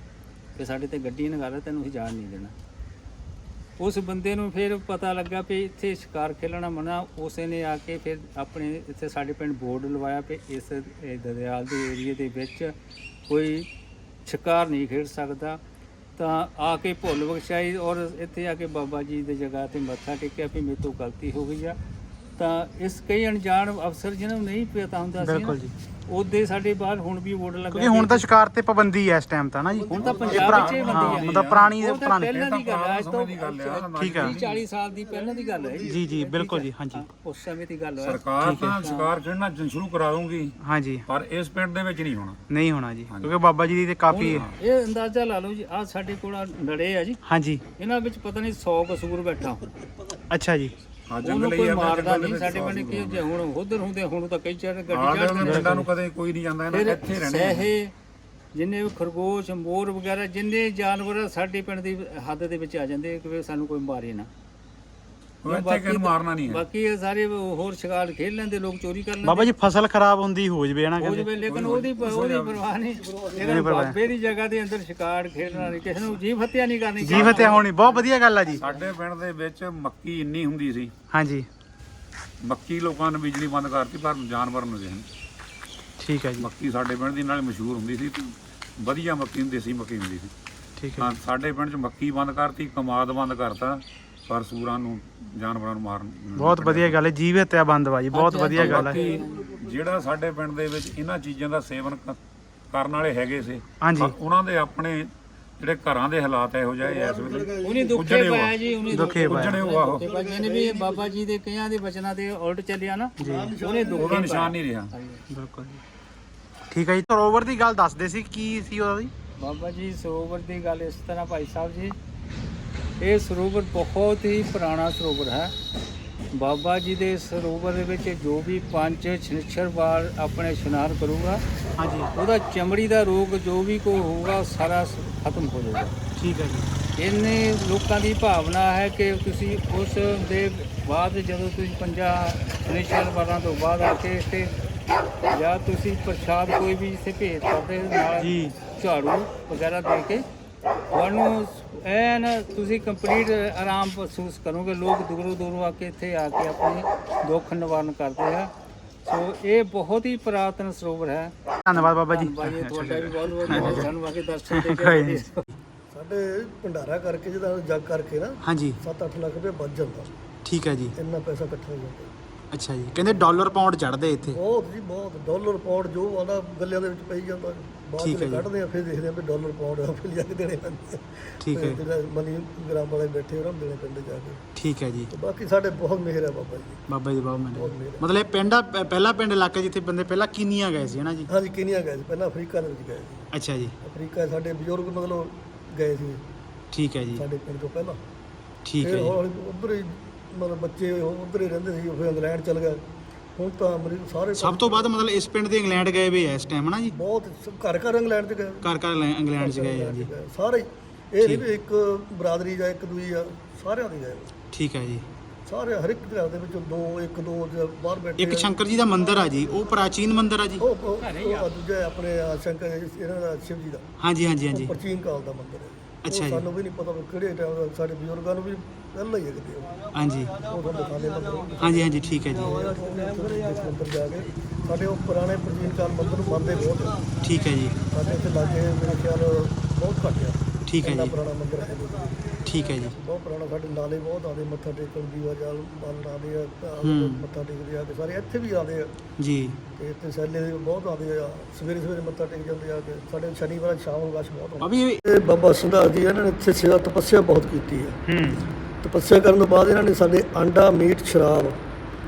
ਤੇ ਸਾਡੇ ਤੇ ਗੱਡੀ ਨਗਾ ਤੈਨੂੰ ਅਸੀਂ ਜਾਣ ਨਹੀਂ ਦੇਣਾ। ਉਸ ਬੰਦੇ ਨੂੰ ਫਿਰ ਪਤਾ ਲੱਗਾ ਵੀ ਇੱਥੇ ਸ਼ਿਕਾਰ ਖੇਲਣਾ ਮਨਾ, ਉਸੇ ਨੇ ਆ ਕੇ ਫਿਰ ਆਪਣੇ ਇੱਥੇ ਸਾਡੇ ਪਿੰਡ ਬੋਰਡ ਲਵਾਇਆ ਵੀ ਇਸ ਦਰਿਆਲ ਦੇ ਏਰੀਏ ਦੇ ਵਿੱਚ ਕੋਈ ਸ਼ਿਕਾਰ ਨਹੀਂ ਖੇਡ ਸਕਦਾ। ਤਾਂ ਆ ਕੇ ਭੁੱਲ ਬਖਸ਼ਾਈ ਔਰ ਇੱਥੇ ਆ ਕੇ ਬਾਬਾ ਜੀ ਦੀ ਜਗ੍ਹਾ ਤੇ ਮੱਥਾ ਟੇਕਿਆ ਵੀ ਮੇਰੇ ਤੋਂ ਗਲਤੀ ਹੋ ਗਈ ਆ। ਤਾਂ ਇਸ ਕਈ ਅਣਜਾਣ ਅਫਸਰ ਜਿਹਨਾਂ ਨੂੰ ਨਹੀਂ ਪਤਾ ਹੁੰਦਾ ਸੀ ਬਿਲਕੁਲ ਜੀ। ਉਹਦੇ ਸਾਡੇ ਬਾਹਰ ਹੁਣ ਵੀ ਬੋਰਡ ਲੱਗਾ ਕਿਉਂਕਿ ਹੁਣ ਤਾਂ ਸ਼ਿਕਾਰ ਤੇ ਪਾਬੰਦੀ ਹੈ ਇਸ ਟਾਈਮ ਤਾਂ ਨਾ ਜੀ। ਹੁਣ ਤਾਂ ਪੰਜਾਬ ਵਿੱਚ ਹੀ ਹਾਂ, ਬੰਦੀ ਹੈ ਮਤਲਬ ਪੁਰਾਣੀ ਪੁਰਾਣੀ। ਪਹਿਲਾਂ ਦੀ ਗੱਲ ਹੈ ਅੱਜ ਤੋਂ ਠੀਕ ਹੈ। 40 ਸਾਲ ਦੀ ਪਹਿਲਾਂ ਦੀ ਗੱਲ ਹੈ ਜੀ ਜੀ ਬਿਲਕੁਲ ਜੀ ਹਾਂਜੀ। ਉਸ ਸਮੇਂ ਦੀ ਗੱਲ ਹੈ। ਸਰਕਾਰ ਤਾਂ ਸ਼ਿਕਾਰ ਖੇਡਣਾ ਸ਼ੁਰੂ ਕਰਾ ਦੂੰਗੀ ਹਾਂਜੀ। ਪਰ ਇਸ ਪਿੰਡ ਦੇ ਵਿੱਚ ਨਹੀਂ ਹੋਣਾ। ਨਹੀਂ ਹੋਣਾ ਜੀ ਕਿਉਂਕਿ ਬਾਬਾ ਜੀ ਦੀ ਤੇ ਕਾਫੀ ਇਹ ਅੰਦਾਜ਼ਾ ਲਾ ਲਓ ਜੀ ਆ ਸਾਡੇ ਕੋਲ ਨੜੇ ਆ ਜੀ। ਹਾਂਜੀ। ਇਹਨਾਂ ਵਿੱਚ ਪਤਾ ਨਹੀਂ 100 ਕਸੂਰ ਬੈਠਾ। ਅੱਛਾ ਜੀ। ਉਹਨੂੰ ਕੋਈ ਮਾਰਦਾ ਨਹੀਂ ਸਾਡੇ ਪਿੰਡ ਕੀ ਜੇ ਹੁਣ ਉਧਰ ਹੁੰਦੇ ਹੁਣ ਤਾਂ ਕਈ ਚੜ ਗੱਡੀ ਆਲੇ ਚੜ ਉਹਨਾਂ ਪਿੰਡਾਂ ਨੂੰ ਕਦੇ ਕੋਈ ਨਹੀਂ ਜਾਂਦਾ ਇਹਨਾਂ ਫਿਰ ਇੱਥੇ ਰਹਿਣੇ ਆ। ਸਹਿ ਜਿੰਨੇ ਵੀ ਖਰਗੋਸ਼ ਮੋਰ ਵਗੈਰਾ ਜਿੰਨੇ ਜਾਨਵਰ ਸਾਡੇ ਪਿੰਡ ਦੀ ਹੱਦ ਦੇ ਵਿੱਚ ਆ ਜਾਂਦੇ ਕਿ ਸਾਨੂੰ ਕੋਈ ਮਾਰੇ ਨਾ। ਉਹ ਇੱਥੇ ਕਿਹਨੂੰ ਮਾਰਨਾ ਨਹੀਂ ਹੈ। ਬਾਕੀ ਇਹ ਸਾਰੇ ਹੋਰ ਸ਼ਿਕਾਰ ਖੇਡ ਲੈਂਦੇ ਲੋਕ ਚੋਰੀ ਕਰ ਲੈਂਦੇ। ਬਾਬਾ ਜੀ ਫਸਲ ਖਰਾਬ ਹੁੰਦੀ ਹੋ ਜਵੇ ਨਾ ਹੋ ਕਹਿੰਦੇ। ਜਵੇ ਲੇਕਿਨ ਉਹਦੀ ਉਹਦੀ ਪਰਵਾਹ ਨਹੀਂ। ਲੇਕਿਨ ਬਾਬੇ ਦੀ ਜਗ੍ਹਾ ਦੇ ਅੰਦਰ ਸ਼ਿਕਾਰ ਖੇਡਣਾ ਨਹੀਂ ਕਿਸੇ ਨੂੰ ਜੀਵ ਹੱਤਿਆ ਨਹੀਂ ਕਰਨੀ ਜੀਵ ਹੱਤਿਆ ਹੋਣੀ ਬਹੁਤ ਵਧੀਆ ਗੱਲ ਆ ਜੀ। ਸਾਡੇ ਪਿੰਡ ਦੇ ਵਿੱਚ ਮੱਕੀ ਇੰਨੀ ਹੁੰਦੀ ਸੀ। ਹਾਂਜੀ। ਮੱਕੀ ਲੋਕਾਂ ਨੇ ਬਿਜਲੀ ਬੰਦ ਕਰਤੀ ਪਰ ਜਾਨਵਰ ਨੂੰ ਦੇਣ ਠੀਕ ਹੈ ਜੀ। ਮੱਕੀ ਸਾਡੇ ਪਿੰਡ ਦੀ ਨਾਲ ਮਸ਼ਹੂਰ ਹੁੰਦੀ ਸੀ ਵਧੀਆ ਮੱਕੀ ਹੁੰਦੀ ਸੀ ਮੱਕੀ ਹੁੰਦੀ ਸੀ। ਠੀਕ ਹੈ ਹਾਂ ਸਾਡੇ ਪਿੰਡ 'ਚ ਮੱਕੀ ਬੰਦ ਕਰਤੀ ਕਮਾਦ ਬੰਦ ਕਰਤਾ। ਪਰ ਸੂਰਾਂ ਨੂੰ ਜਾਨਵਰਾਂ ਨੂੰ ਮਾਰਨ ਬਹੁਤ ਵਧੀਆ ਗੱਲ ਹੈ ਜੀਵ ਹੱਤਿਆ ਬੰਦ ਵਾ ਜੀ ਬਹੁਤ ਵਧੀਆ ਗੱਲ ਹੈ। ਬਾਕੀ ਜਿਹੜਾ ਸਾਡੇ ਪਿੰਡ ਦੇ ਵਿੱਚ ਇਹਨਾਂ ਚੀਜ਼ਾਂ ਦਾ ਸੇਵਨ ਕ- ਕਰਨ ਵਾਲੇ ਹੈਗੇ ਸੀ ਹਾਂਜੀ। ਪਰ ਉਹਨਾਂ ਦੇ ਆਪਣੇ ਜਿਹੜੇ ਘਰਾਂ ਦੇ ਹਾਲਾਤ ਇਹੋ ਜਿਹੇ ਆ ਇਸ ਵੇਲੇ। ਉਹਨੇ ਦੁੱਖੇ ਉੱਜੜੇ। ਪਾਇਆ ਜੀ ਉਹਨੇ ਦੁੱਖੇ ਪਾਇਆ। ਦੁੱਖੇ ਪਾਇਆ ਜਿਹਨੇ ਵੀ ਬਾਬਾ ਜੀ ਦੇ ਕਈਆਂ ਦੇ ਬਚਨਾਂ ਦੇ ਉਲਟ ਚੱਲਿਆ ਨਾ ਉਹਨੇ ਦੁੱਖੇ ਉਹਦਾ। ਨਿਸ਼ਾਨ ਨਹੀਂ ਰਿਹਾ। ਬਿਲਕੁਲ ਜੀ। ਠੀਕ ਹੈ ਜੀ ਸਰੋਵਰ ਦੀ ਗੱਲ ਦੱਸਦੇ ਸੀ ਕੀ ਸੀ ਉਹਦਾ ਜੀ? ਬਾਬਾ ਜੀ ਸਰੋਵਰ ਦੀ ਗੱਲ ਇਸ ਤਰ੍ਹਾਂ ਭਾਈ ਸਾਹਿਬ ਜੀ ਇਹ ਸਰੋਵਰ ਬਹੁਤ ਹੀ ਪੁਰਾਣਾ ਸਰੋਵਰ ਹੈ। ਬਾਬਾ ਜੀ ਦੇ ਸਰੋਵਰ ਦੇ ਵਿੱਚ ਜੋ ਵੀ ਪੰਜ ਛਿਨਛਰ ਵਾਰ ਆਪਣੇ ਇਸ਼ਨਾਨ ਕਰੂਗਾ ਹਾਂਜੀ। ਉਹਦਾ ਚਮੜੀ ਦਾ ਰੋਗ ਜੋ ਵੀ ਕੋਈ ਹੋਊਗਾ ਸਾਰਾ ਖਤਮ ਹੋ ਜਾਊਗਾ। ਠੀਕ ਹੈ ਜੀ। ਇੰਨੇ ਲੋਕਾਂ ਦੀ ਭਾਵਨਾ ਹੈ ਕਿ ਤੁਸੀਂ ਉਸ ਦੇ ਬਾਅਦ ਜਦੋਂ ਤੁਸੀਂ ਪੰਜਾ ਛਿਨਛਰ ਵਾਰਾਂ ਤੋਂ ਬਾਅਦ ਆ ਕੇ ਇੱਥੇ ਜਾਂ ਤੁਸੀਂ ਪ੍ਰਸ਼ਾਦ ਕੋਈ ਵੀ ਇੱਥੇ ਭੇਜ ਸਕਦੇ ਨਾਲ ਜੀ। ਝਾੜੂ ਵਗੈਰਾ ਦੇ ਕੇ ਤੁਹਾਨੂੰ ਐਨ ਤੁਸੀਂ ਕੰਪਲੀਟ ਆਰਾਮ ਮਹਿਸੂਸ ਕਰੋਗੇ ਲੋਕ ਦੂਰੋਂ ਦੂਰੋਂ ਆ ਕੇ ਇੱਥੇ ਆ ਕੇ ਆਪਣੇ ਦੁੱਖ ਨਿਵਾਰਨ ਕਰਦੇ ਆ। ਸੋ ਇਹ ਬਹੁਤ ਹੀ ਪੁਰਾਤਨ ਸਰੋਵਰ ਹੈ। ਧੰਨਵਾਦ ਬਾਬਾ ਜੀ। ਤੁਹਾਡਾ ਵੀ ਬਹੁਤ ਬਹੁਤ ਧੰਨਵਾਦ ਕਿ ਦਰਸ਼ਨ ਦੇ ਸਾਡੇ ਭੰਡਾਰਾ ਕਰਕੇ ਜਿਹਦਾ ਜੱਗ ਕਰਕੇ ਨਾ ਹਾਂਜੀ। 7-8 ਲੱਖ ਰੁਪਏ ਬਚ ਜਾਂਦਾ। ਠੀਕ ਹੈ ਜੀ। ਇੰਨਾ ਪੈਸਾ ਇਕੱਠਾ ਹੋ ਜਾਂਦਾ। ਅੱਛਾ ਜੀ ਕਹਿੰਦੇ ਡਾਲਰ ਪਾਉਂਡ ਚੜਦੇ ਇੱਥੇ। ਬਹੁਤ ਜੀ ਬਹੁਤ। ਡਾਲਰ ਪਾਉਂਡ ਜੋ ਆਉਂਦਾ ਗੱਲਿਆਂ ਦੇ ਵਿੱਚ ਪਈ ਜਾਂਦਾ। ਬਾਅਦ ਠੀਕ ਹੈ ਵਿੱਚ ਜੀ। ਕੱਢਦੇ ਆ ਫਿਰ ਦੇਖਦੇ ਆ ਵੀ ਡਾਲਰ ਪਾਉਂਡ ਆ ਫਿਰ ਜਾ ਕੇ ਦੇਣੇ ਪੈਂਦੇ ਆ। ਠੀਕ ਹੈ। ਜਿਹੜਾ ਮਨੀ ਗ੍ਰਾਮ ਵਾਲੇ ਬੈਠੇ ਉਹਨਾਂ ਨੂੰ ਦੇਣੇ ਪੈਂਦੇ ਜਾ ਕੇ। ਠੀਕ ਹੈ ਜੀ। ਤੇ ਬਾਕੀ ਸਾਡੇ ਬਹੁਤ ਮਿਹਰ ਹੈ ਬਾਬਾ ਜੀ। ਬਾਬਾ ਜੀ ਬਹੁਤ ਬਹੁਤ ਮਿਹਰ ਮਤਲਬ ਇਹ ਪਿੰਡ ਆ ਪ- ਪਹਿਲਾ ਪਿੰਡ ਇਲਾਕਾ ਜਿੱਥੇ ਬੰਦੇ ਪਹਿਲਾਂ ਕੀਨੀਆਂ ਗਏ ਸੀ ਹਨਾ ਜੀ? ਹਾਂਜੀ ਕੀਨੀਆ ਗਏ ਸੀ? ਪਹਿਲਾਂ ਅਫਰੀਕਾ ਦੇ ਵਿੱਚ ਗਏ ਸੀ। ਅੱਛਾ ਜੀ। ਅਫਰੀਕਾ ਸਾਡੇ ਬਜ਼ੁਰਗ ਮਤਲਬ ਗਏ ਸੀ। ਠੀਕ ਹੈ ਜੀ। ਸਾਡੇ ਪਿੰਡ ਤੋਂ ਪਹਿਲਾਂ। ਠੀਕ ਹੈ ਫਿਰ ਜੀ। ਹੌਲੀ ਉਧਰ ਹੀ ਮਤਲਬ ਬੱਚੇ ਉਧਰ ਹੀ ਰਹਿੰਦੇ ਸੀ ਉਹ ਫਿਰ ਇੰਗਲੈਂਡ ਚਲ ਗਏ। ਹੁਣ ਤਾਂ ਅਮਰੀਕ ਸਾਰੇ ਸਭ ਤੋਂ ਵੱਧ ਮਤਲਬ ਇਸ ਪਿੰਡ ਦੇ ਇੰਗਲੈਂਡ ਗਏ ਵੇ ਆ ਇਸ ਟਾਈਮ ਹਨਾ ਜੀ? ਬਹੁਤ ਘਰ ਘਰ ਇੰਗਲੈਂਡ ਚ ਗਏ। ਘਰ ਘਰ ਇੰਗਲੈ- ਇੰਗਲੈਂਡ ਚ ਗਏ ਆ ਜੀ। ਸਾਰੇ ਹੀ। ਇਹ ਨਹੀਂ ਵੀ ਇੱਕ ਬਰਾਦਰੀ ਜਾਂ ਇੱਕ ਦੂਈ ਆ ਸਾਰਿਆਂ ਦੇ ਗਏ। ਠੀਕ ਹੈ ਜੀ। ਸਾਰੇ ਹਰ ਇੱਕ ਘਰ ਦੇ ਵਿੱਚੋਂ ਦੋ ਇੱਕ ਦੋ ਜਾਂ ਬਾਹਰ ਬੈਠੇ ਇੱਕ ਆ। ਸ਼ੰਕਰ ਜੀ ਦਾ ਮੰਦਿਰ ਆ ਜੀ। ਉਹ ਪ੍ਰਾਚੀਨ ਮੰਦਿਰ ਆ ਜੀ। ਉਹ ਉਹ- ਉਹ ਦੂਜਾ ਆਪਣੇ ਆ ਸ਼ੰਕਰ ਜੀ, ਇਹਨਾਂ ਦਾ ਸ਼ਿਵ ਜੀ ਦਾ। ਹਾਂਜੀ ਹਾਂਜੀ ਉਹ ਹਾਂਜੀ ਪ੍ਰਾਚੀਨ ਕਾਲ ਦਾ ਮੰਦਿਰ ਹੈ। ਉਹ ਅੱਛਾ ਜੀ। ਸਾਨੂੰ ਵੀ ਨਹੀਂ ਪਤਾ ਵੀ ਕਿਹੜੇ ਟਾਈਮ ਦਾ ਸਾਡੇ ਬਜ਼ੁਰਗਾਂ ਨੂੰ ਵੀ ਪਹਿਲਾਂ ਹੀ ਹੈ ਕਿਤੇ ਉਹ। ਹਾਂਜੀ। ਉਹ ਹਾਂਜੀ ਹਾਂਜੀ ਠੀਕ ਹੈ ਜੀ। ਮੰਦਰ ਜਾ ਕੇ ਸਾਡੇ ਉਹ ਪੁਰਾਣੇ ਪ੍ਰਾਚੀਨ ਕਾਲ ਮੰਦਰ ਨੂੰ ਮੰਨਦੇ ਬਹੁਤ ਆ। ਠੀਕ ਹੈ ਜੀ। ਸਾਡੇ ਇੱਥੇ ਲਾਗੇ ਮੇਰੇ ਖਿਆਲ ਬਹੁਤ ਘੱਟ ਆ। ਠੀਕ ਹੈ ਇੰਨਾ ਜੀ। ਪੁਰਾਣਾ ਮੰਦਰ ਹੈ ਨਹੀਂ। ਠੀਕ ਹੈ ਜੀ। ਬਹੁਤ ਪੁਰਾਣਾ ਸਾਡੇ ਨਾਲੇ ਬਹੁਤ ਆਦੇ ਮੱਥਾ ਟੇਕਣ ਦੀਵਾ ਜਾਲ ਬੰਨ ਆਦੇ ਆ ਤਾਂ ਹੂੰ। ਮੱਥਾ ਟੇਕਦੇ ਆ ਕੇ ਸਾਰੇ ਇੱਥੇ ਵੀ ਆਦੇ ਆ। ਜੀ। ਤੇ ਇੱਥੇ ਸੈਲੇ ਦੇ ਬਹੁਤ ਆਦੇ ਆ ਸਵੇਰੇ ਸਵੇਰੇ ਮੱਥਾ ਟੇਕ ਜਾਂਦੇ ਆ ਕੇ ਸਾਡੇ ਸ਼ਨੀਵਾਰ ਸ਼ਾਮ ਨੂੰ ਰਸ਼ ਬਹੁਤ ਹੁੰਦਾ। ਅਭੀ ਇਹ ਬਾਬਾ ਸੁੰਦਰ ਜੀ ਇਹਨਾਂ ਨੇ ਇੱਥੇ ਸੇਵਾ ਤਪੱਸਿਆ ਬਹੁਤ ਕੀਤੀ ਹੈ ਹੂੰ। ਤਪੱਸਿਆ ਕਰਨ ਤੋਂ ਬਾਅਦ ਇਹਨਾਂ ਨੇ ਸਾਡੇ ਆਂਡਾ ਮੀਟ ਸ਼ਰਾਬ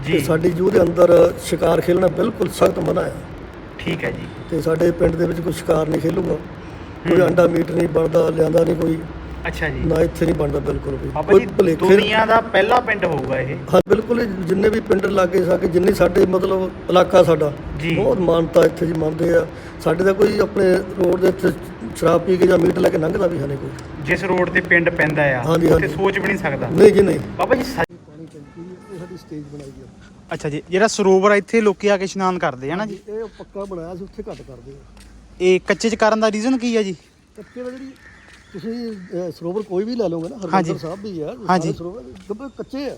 ਤੇ ਸਾਡੀ ਜੂਹ ਦੇ ਅੰਦਰ ਸ਼ਿਕਾਰ ਖੇਲਣਾ ਬਿਲਕੁਲ ਸਖਤ ਮਨਾ ਹੈ। ਠੀਕ ਹੈ ਜੀ। ਤੇ ਸਾਡੇ ਪਿੰਡ ਦੇ ਵਿੱਚ ਕੋਈ ਸ਼ਿਕਾਰ ਨਹੀਂ ਖੇਲੂਗਾ। ਕੋਈ ਆਂਡਾ ਮੀਟ ਨਹੀਂ ਬਣਦਾ ਲਿਆਂਦਾ ਨਹੀਂ ਕੋਈ। ਅੱਛਾ ਜੀ। ਨਾ ਇੱਥੇ ਨਹੀਂ ਬਣਦਾ ਬਿਲਕੁਲ ਵੀ। ਬਾਬਾ ਕੋਈ ਜੀ ਭੁਲੇਖੇ ਦੁਨੀਆ ਦਾ ਪਹਿਲਾ ਪਿੰਡ ਹੋਊਗਾ ਇਹ। ਹਾਂ ਬਿਲਕੁਲ ਹੀ ਜਿੰਨੇ ਵੀ ਪਿੰਡ ਲਾਗੇ ਸਾਗੇ ਜਿੰਨੇ ਸਾਡੇ ਮਤਲਬ ਇਲਾਕਾ ਸਾਡਾ ਜੀ। ਬਹੁਤ ਮਾਨਤਾ ਇੱਥੇ ਜੀ ਮੰਨਦੇ ਆ। ਸਾਡੇ ਦਾ ਕੋਈ ਆਪਣੇ ਰੋਡ ਦੇ ਉੱਤੇ ਸ਼ਰਾਬ ਪੀ ਕੇ ਜਾਂ ਮੀਟ ਲੈ ਕੇ ਲੰਘਦਾ ਵੀ ਹੈ ਨਹੀਂ ਕੋਈ। ਜਿਸ ਰੋਡ ਤੇ ਪਿੰਡ ਪੈਂਦਾ ਆ ਹਾਂਜੀ, ਉੱਥੇ ਹਾਂਜੀ। ਸੋਚ ਵੀ ਨਹੀਂ ਸਕਦਾ। ਨਹੀਂ ਜੀ ਨਹੀਂ। ਬਾਬਾ ਜੀ ਸੱਚ- ਪਾਣੀ ਟੈਂਕੀ ਇਹ ਸਾਡੀ ਸਟੇਜ ਬਣਾਈ ਗਈ ਅੱਛਾ ਜੀ ਜਿਹੜਾ ਸਰੋਵਰ ਆ ਇੱਥੇ ਲੋਕੀ ਆ ਕੇ ਇਸ਼ਨਾਨ ਕਰਦੇ ਆ ਨਾ ਜੀ? ਇਹ ਪੱਕਾ ਬਣਾਇਆ ਸੀ ਉੱਥੇ ਘੱਟ ਕਰਦੇ ਆ। ਇਹ ਕੱਚੇ ਚ ਕਰਨ ਦਾ ਰੀਜ਼ਨ ਕੀ ਆ ਜੀ? ਕੱਚੇ ਦਾ ਜਿਹੜੀ ਤੁਸੀਂ ਅਹ, ਸਰੋਵਰ ਕੋਈ ਵੀ ਲੈ ਲਓਗੇ ਨਾ ਹਾਂਜੀ। ਹਰਮੰਦਰ ਸਾਹਿਬ ਵੀ ਆ ਹਾਂਜੀ। ਸਾਰੇ ਸਰੋਵਰ ਗੱਬੇ ਕੱਚੇ ਆ।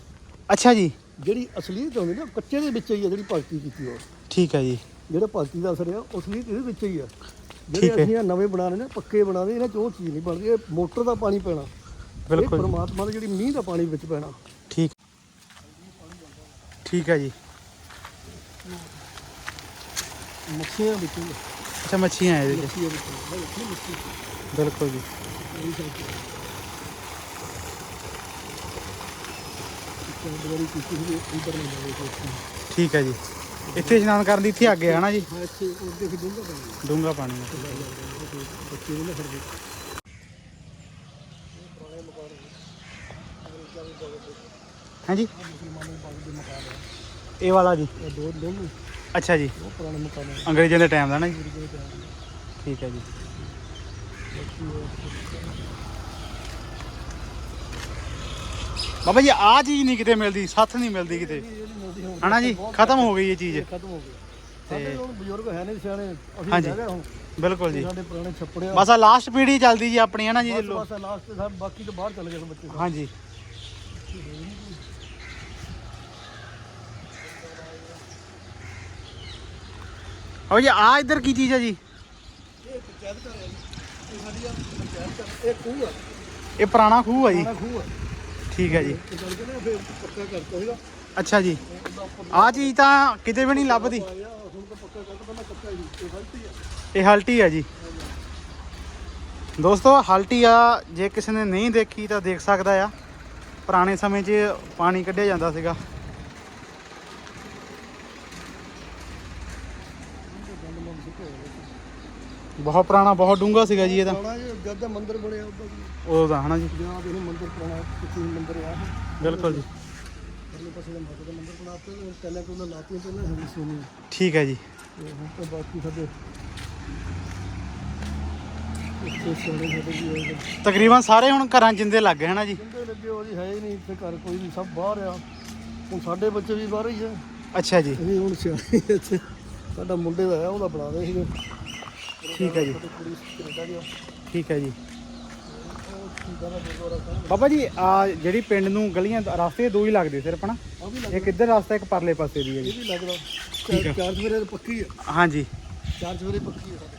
ਅੱਛਾ ਜੀ। ਜਿਹੜੀ ਅਸਲੀਅਤ ਹੁੰਦੀ ਨਾ ਕੱਚੇ ਦੇ ਵਿੱਚ ਹੀ ਆ ਜਿਹੜੀ ਭਗਤੀ ਕੀਤੀ ਉਹ ਠੀਕ ਹੈ ਜੀ। ਜਿਹੜਾ ਭਗਤੀ ਦਾ ਅਸਰ ਆ ਉਹ ਅਸਲੀਅਤ ਇਹਦੇ ਵਿੱਚ ਹੀ ਆ। ਠੀਕ ਜਿਹੜੇ ਹੈ। ਅਸੀਂ ਆਹ ਨਵੇਂ ਬਣਾਣੇ ਨੇ ਪੱਕੇ ਬਣਾਦੇ ਇਹਨਾਂ ਚ ਉਹ ਚੀਜ਼ ਨਹੀਂ ਬਣਦੀ ਇਹ ਮੋਟਰ ਦਾ ਪਾਣੀ ਪੈਣਾ। ਇਹ ਬਿਲਕੁਲ ਜੀ। ਪਰਮਾਤਮਾ ਦਾ ਜਿਹੜੀ ਮੀਂਹ ਦਾ ਪਾਣੀ ਵਿੱਚ ਪੈਣਾ। ਠੀਕ। ਠੀਕ ਹੈ ਜੀ। ਮੱਛੀਆਂ ਵਿੱਚ ਹੀ ਆ, ਅੱਛਾ ਮੱਛੀਆਂ ਇਹਦੇ ਵਿੱਚ। ਹੀ ਆ। ਮੱਛੀ ਬਿਲਕੁਲ ਜੀ। ਠੀਕ ਹੈ ਜੀ। ਇੱਥੇ ਇਸ਼ਨਾਨ ਕਰਨ ਦੀ ਇੱਥੇ ਅੱਗੇ ਹੈ ਨਾ ਜੀ? ਹਾਂ ਡੂੰਗਾ ਪਾਣੀ ਦੇ ਹਾਂਜੀ? ਇਹ ਵਾਲਾ ਜੀ। ਅੱਛਾ ਜੀ। ਅੰਗਰੇਜ਼ਾਂ ਦੇ ਟਾਈਮ ਦਾ ਨਾ ਜੀ। ਠੀਕ ਹੈ ਜੀ। ਬਾਬਾ ਜੀ ਆ ਚੀਜ਼ ਨਹੀਂ ਕਿਤੇ ਮਿਲਦੀ ਸੱਥ ਨਹੀਂ ਮਿਲਦੀ ਕਿਤੇ। ਹਨਾ ਜੀ ਖਤਮ ਹੋ ਗਈ ਇਹ ਚੀਜ਼। ਖਤਮ ਹੋ ਗਏ ਸਾਡੇ ਹੁਣ ਬਜ਼ੁਰਗ ਹੈ ਨਹੀਂ ਸਿਆਣੇ ਅਸੀਂ ਹਾਂਜੀ। ਰਹਿ ਗਏ ਹੁਣ। ਬਿਲਕੁਲ ਜੀ। ਸਾਡੇ ਪੁਰਾਣੇ ਛੱਪੜਿਆ ਬਸ ਆ ਲਾਸਟ ਪੀੜ੍ਹੀ ਚੱਲਦੀ ਜੀ ਆਪਣੀ ਹੈ ਨਾ ਜੀ ਬਸ ਲੋ ਬਸ ਲਾਸਟ ਤੇ ਸਭ ਬਾਕੀ ਤਾਂ ਬਾਹਰ ਚਲੇ ਗਏ ਬੱਚੇ ਸਾਰੇ। ਹਾਂਜੀ। ਹੋ ਜੀ ਆ ਇੱਧਰ ਕੀ ਚੀਜ਼ ਹੈ ਜੀ? ਇਹ ਪੰਚਾਇਤ ਘਰ ਹੈ ਜੀ। ਇਹ ਸਾਡੀ ਆ ਪੰਚਾਇਤ ਘਰ ਇਹ ਖੂਹ ਆ। ਇਹ ਪੁਰਾਣਾ ਖੂਹ ਹੈ ਜੀ। ਸਾਡਾ ਖੂਹ ਆ। ਠੀਕ ਹੈ ਜੀ। ਇਹ ਨਾ ਫਿਰ ਪੱਕਾ ਕਰਤਾ ਸੀਗਾ ਅੱਛਾ ਜੀ। ਆ ਚੀਜ਼ ਤਾਂ ਕਿਤੇ ਵੀ ਨਹੀਂ ਲੱਭਦੀ। ਆਇਆ ਹੁਣ ਤਾਂ ਪੱਕਾ ਕਰਤਾ ਪਹਿਲਾਂ ਕੱਚਾ ਹੀ ਸੀ ਇਹ ਗਲਤੀ ਆ ਇਹ ਹਲਟੀ ਹੈ ਜੀ। ਦੋਸਤੋ, ਹਲਟੀ ਆ, ਜੇ ਕਿਸੇ ਨੇ ਨਹੀਂ ਦੇਖੀ ਤਾਂ ਦੇਖ ਸਕਦਾ ਆ। ਪੁਰਾਣੇ ਸਮੇਂ 'ਚ ਪਾਣੀ ਕੱਢਿਆ ਜਾਂਦਾ ਸੀਗਾ। ਬਹੁਤ ਪੁਰਾਣਾ, ਬਹੁਤ ਡੂੰਘਾ ਸੀਗਾ ਜੀ ਇਹ ਤਾਂ। ਪੁਰਾਣਾ ਜੀ ਜਦ ਦਾ ਮੰਦਿਰ ਬਣਿਆ ਉਦੋਂ ਜੀ। ਉਦੋਂ ਦਾ ਹਨਾ ਜੀ? ਜਾਂ ਦੇ ਮੰਦਿਰ ਪੁਰਾਣਾ ਕਿਤੇ ਮੰਦਿਰ ਆ। ਬਿਲਕੁਲ ਜੀ। ਪਰਲੇ ਪਾਸੇ ਦਾ ਮਾਤਾ ਦਾ ਮੰਦਿਰ ਬਣਾਤਾ ਤੇ ਪਹਿਲਾਂ ਕੋਲ ਲਾਤੀਆਂ ਪਹਿਲਾਂ ਹਰੀ ਸੋਨੀ। ਠੀਕ ਹੈ ਜੀ। ਤੇ ਹੁਣ ਤੋਂ ਬਾਕੀ ਸਾਡੇ ਇੱਥੇ ਸਾਰੇ ਸਾਡੇ ਵੀ ਆਏ ਤਕਰੀਬਨ ਸਾਰੇ ਹੁਣ ਘਰਾਂ ਜਿੰਦੇ ਲੱਗ ਗਏ ਹਨਾ ਜੀ? ਜਿੰਦੇ ਲੱਗੇ ਹੋ ਜੀ ਹੈ ਹੀ ਨਹੀਂ ਇੱਥੇ ਘਰ ਕੋਈ ਨਹੀਂ ਸਭ ਬਾਹਰ ਆ। ਹੁਣ ਸਾਡੇ ਬੱਚੇ ਵੀ ਬਾਹਰ ਹੀ ਆ। ਅੱਛਾ ਜੀ। ਅਸੀਂ ਹੁਣ ਸਿਆਣੇ ਇੱਥੇ। ਸਾਡਾ ਮੁੰਡੇ ਦਾ ਆ ਉਹਦਾ ਬਣਾ ਦੇ ਸੀਗੇ। ਠੀਕ ਹੈ ਜੀ। ਕੁੜੀ ਕੈਨੇਡਾ ਠੀਕ ਹੈ ਜੀ। ਬਾਬਾ ਜੀ ਆ ਜਿਹੜੀ ਪਿੰਡ ਨੂੰ ਗਲੀਆਂ ਰਸਤੇ ਦੋ ਹੀ ਲੱਗਦੇ ਸਿਰਫ ਨਾ ਇੱਕ ਇੱਧਰ ਰਸਤਾ ਇੱਕ ਪਰਲੇ ਪਾਸੇ ਦੀ ਹੈ ਜੀ। ਵੀ ਲੱਗਦਾ। ਠੀਕ ਆ। ਚਾਰ ਚਾਰ ਸਵੇਰੇ ਪੱਕੀ ਆ। ਹਾਂਜੀ। ਚਾਰ ਸਵੇਰੇ ਪੱਕੀ ਆ ਸਾਡੇ।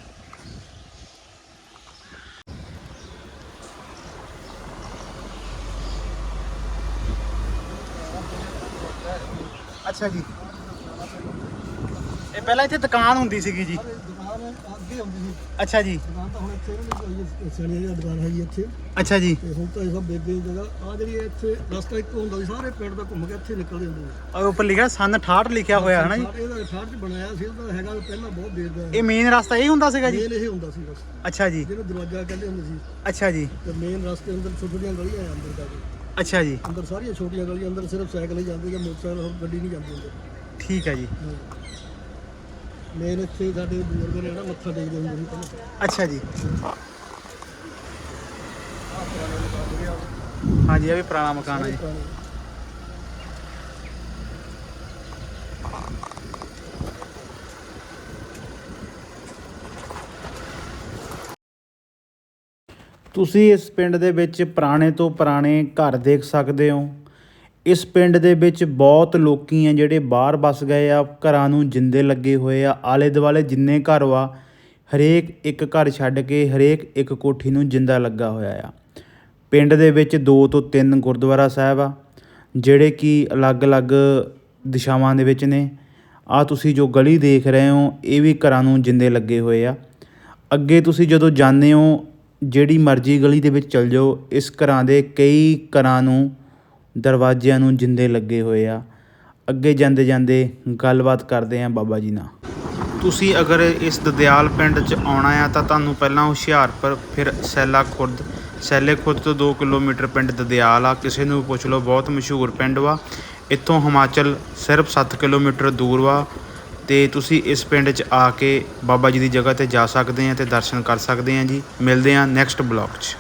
ਅੱਛਾ ਜੀ। ਇਹ ਪਹਿਲਾਂ ਇੱਥੇ ਦੁਕਾਨ ਹੁੰਦੀ ਸੀਗੀ ਜੀ। ਸੀ। ਅੱਛਾ ਜੀ। ਦੁਕਾਨ ਤਾਂ ਹੁਣ ਇੱਥੇ ਨਹੀਂ ਸਣੀ ਦੀ ਦੁਕਾਨ ਹੈਗੀ ਇੱਥੇ। ਅੱਛਾ ਜੀ। ਤੇ ਹੁਣ ਤਾਂ ਇਹ ਸਭ ਵੇਚ ਗਈ ਜਗ੍ਹਾ। ਆ ਜਿਹੜੀ ਇੱਥੇ ਰਸਤਾ ਇੱਕ ਹੁੰਦਾ ਸੀ ਸਾਰੇ ਪਿੰਡ ਦਾ ਘੁੰਮ ਕੇ ਇੱਥੇ ਨਿਕਲਦੇ ਹੁੰਦੇ ਸੀ। ਉਹ ਉੱਪਰ ਲਿਖਿਆ ਸਨ 68 ਲਿਖਿਆ ਹੋਇਆ ਹੈ ਨਾ ਜੀ? ਸਾਰੇ ਇਹਦਾ 68 ਚ ਬਣਾਇਆ ਸੀ ਉਹਦਾ ਹੈਗਾ ਪਹਿਲਾਂ ਬਹੁਤ ਦੇਰ ਦਾ। ਇਹ ਮੇਨ ਰਸਤਾ ਇਹ ਹੁੰਦਾ ਸੀਗਾ ਜੀ? ਮੇਨ ਇਹ ਹੁੰਦਾ ਸੀ ਬਸ। ਅੱਛਾ ਜੀ। ਜਿਹਨੂੰ ਦਰਵਾਜ਼ਾ ਕਹਿੰਦੇ ਹੁੰਦੇ ਸੀ। ਅੱਛਾ ਜੀ। ਤੇ ਮੇਨ ਰਸਤੇ ਅੰਦਰ ਛੋਟੀਆਂ ਗਲੀਆਂ ਆ ਅੰਦਰ ਦਾ ਅੱਛਾ ਜੀ। ਅੰਦਰ ਸਾਰੀਆਂ ਛੋਟੀਆਂ ਗਲੀਆਂ ਅੰਦਰ ਸਿਰਫ ਸਾਈਕਲ ਹੀ ਜਾਂਦੇ ਜਾਂ ਮੋਟਰਸਾਈਕਲ ਹੋਰ ਗੱਡੀ ਨਹੀਂ ਜਾਂਦੀ ਅੰਦਰ। ਠੀਕ ਹੈ ਜੀ। ਮੇਨ ਇੱਥੇ ਸਾਡੇ ਬਜ਼ੁਰਗ ਨੇ ਨਾ ਮੱਥਾ ਟੇਕਦੇ ਹੁੰਦੇ ਸੀ ਪਹਿਲਾਂ। ਅੱਛਾ ਜੀ। ਹਾਂਜੀ ਇਹ ਵੀ ਪੁਰਾਣਾ ਮਕਾਨ ਹੈ ਜੀ। ਪੁਰਾਣੇ। ਤੁਸੀਂ ਇਸ ਪਿੰਡ ਦੇ ਵਿੱਚ ਪੁਰਾਣੇ ਤੋਂ ਪੁਰਾਣੇ ਘਰ ਦੇਖ ਸਕਦੇ ਹੋ। ਇਸ ਪਿੰਡ ਦੇ ਵਿੱਚ ਬਹੁਤ ਲੋਕੀ ਆ ਜਿਹੜੇ ਬਾਹਰ ਵਸ ਗਏ ਆ, ਘਰਾਂ ਨੂੰ ਜਿੰਦੇ ਲੱਗੇ ਹੋਏ ਆ, ਆਲੇ ਦੁਆਲੇ ਜਿੰਨੇ ਘਰ ਵਾ, ਹਰੇਕ ਇੱਕ ਘਰ ਛੱਡ ਕੇ ਹਰੇਕ ਇੱਕ ਕੋਠੀ ਨੂੰ ਜਿੰਦਾ ਲੱਗਾ ਹੋਇਆ ਆ। ਪਿੰਡ ਦੇ ਵਿੱਚ ਦੋ ਤੋਂ ਤਿੰਨ ਗੁਰਦੁਆਰਾ ਸਾਹਿਬ ਆ, ਜਿਹੜੇ ਕਿ ਅਲੱਗ-ਅਲੱਗ ਦਿਸ਼ਾਵਾਂ ਦੇ ਵਿੱਚ ਨੇ। ਆ ਤੁਸੀਂ ਜੋ ਗਲੀ ਦੇਖ ਰਹੇ ਹੋ, ਇਹ ਵੀ ਘਰਾਂ ਨੂੰ ਜਿੰਦੇ ਲੱਗੇ ਹੋਏ ਆ। ਅੱਗੇ ਤੁਸੀਂ ਜਦੋਂ ਜਾਂਦੇ ਹੋ, ਜਿਹੜੀ ਮਰਜ਼ੀ ਗਲੀ ਦੇ ਵਿੱਚ ਚਲ ਜਾਓ, ਇਸ ਘਰਾਂ ਦੇ ਕਈ ਘਰਾਂ ਨੂੰ ਦਰਵਾਜ਼ਿਆਂ ਨੂੰ ਜਿੰਦੇ ਲੱਗੇ ਹੋਏ ਆ। ਅੱਗੇ ਜਾਂਦੇ ਜਾਂਦੇ ਗੱਲਬਾਤ ਕਰਦੇ ਆ ਬਾਬਾ ਜੀ ਨਾਲ। ਤੁਸੀਂ ਅਗਰ ਇਸ ਦਦਿਆਲ ਪਿੰਡ 'ਚ ਆਉਣਾ ਆ ਤਾਂ ਤੁਹਾਨੂੰ ਪਹਿਲਾਂ ਹੁਸ਼ਿਆਰਪੁਰ, ਫਿਰ ਸੈਲਾ ਖੁਰਦ। ਸੈਲੇ ਖੁਰਦ ਤੋਂ 2 ਕਿਲੋਮੀਟਰ ਪਿੰਡ ਦਦਿਆਲ ਆ। ਕਿਸੇ ਨੂੰ ਵੀ ਪੁੱਛ ਲਓ, ਬਹੁਤ ਮਸ਼ਹੂਰ ਪਿੰਡ ਵਾ। ਇੱਥੋਂ ਹਿਮਾਚਲ ਸਿਰਫ 7 ਕਿਲੋਮੀਟਰ ਦੂਰ ਵਾ ਤੇ ਤੁਸੀਂ ਇਸ ਪਿੰਡ 'ਚ ਆ ਕੇ ਬਾਬਾ ਜੀ ਦੀ ਜਗ੍ਹਾ ਤੇ ਜਾ ਸਕਦੇ ਆ ਤੇ ਦਰਸ਼ਨ ਕਰ ਸਕਦੇ ਆ ਜੀ। ਮਿਲਦੇ ਆ ਨੈਕਸਟ ਬਲੌਗ 'ਚ।